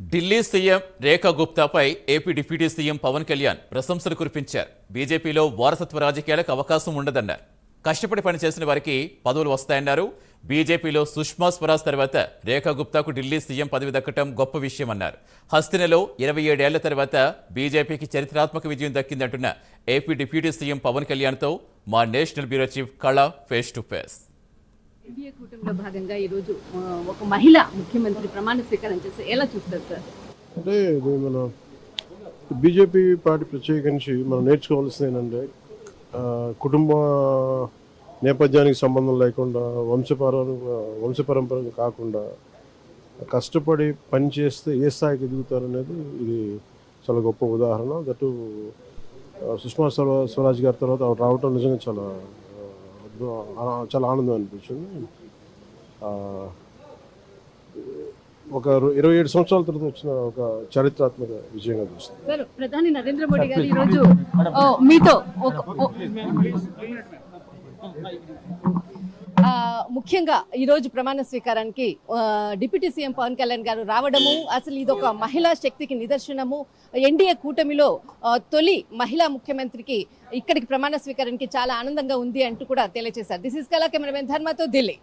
Delhi CM Rekha గుప్తాపై AP deputy CM Pawan Kalyan ప్రశంసలు కురిపించారు. బీజేపీలో వారసత్వ రాజకీయాలకు అవకాశం ఉండదన్నారు. కష్టపడి పనిచేసిన వారికి పదవులు వస్తాయన్నారు. బీజేపీలో సుష్మా స్వరాజ్ తర్వాత రేఖా గుప్తాకు ఢిల్లీ సీఎం పదవి దక్కటం గొప్ప విషయమన్నారు. హస్తినలో ఇరవై ఏడేళ్ళ తర్వాత బీజేపీకి చరిత్రాత్మక విజయం దక్కిందంటున్న ఏపీ డిప్యూటీ సీఎం పవన్ కళ్యాణ్తో మా national bureau chief Kala face to face. NDA కూటమిలో భాగంగా ఈరోజు ఒక మహిళ ముఖ్యమంత్రి ప్రమాణ స్వీకారం చేస్తే ఎలా చూస్తారు సార్? అంటే ఇది మన బీజేపీ పార్టీ ప్రత్యేకించి మనం నేర్చుకోవాల్సింది ఏంటంటే కుటుంబ నేపథ్యానికి సంబంధం లేకుండా వంశపర వంశపరంపర కాకుండా కష్టపడి పని చేస్తే ఏ స్థాయికి ఎదుగుతారనేది ఇది చాలా గొప్ప ఉదాహరణ. దట్టు సుష్మా స్వరాజ్ గారి తర్వాత రావటం నిజంగా చాలా చాలా ఆనందం అనిపించింది. ఆ, ఒక ఇరవై ఏడు సంవత్సరాల తర్వాత వచ్చిన ఒక చారిత్రాత్మక విజయంగా చూస్తుంది సార్ ప్రధాని నరేంద్ర మోడీ గారు ఈరోజు మీతో ముఖ్యంగా ఈరోజు ప్రమాణ స్వీకారానికి డిప్యూటీ సీఎం పవన్ కళ్యాణ్ గారు రావడము అసలు ఇది ఒక మహిళా శక్తికి నిదర్శనము. ఎన్డీఏ కూటమిలో తొలి మహిళా ముఖ్యమంత్రికి ఇక్కడికి ప్రమాణ స్వీకారానికి చాలా ఆనందంగా ఉంది అంటూ కూడా తెలియజేశారు దిస్ ఇస్ కళా కెమెరామెన్ ధర్మతో ఢిల్లీ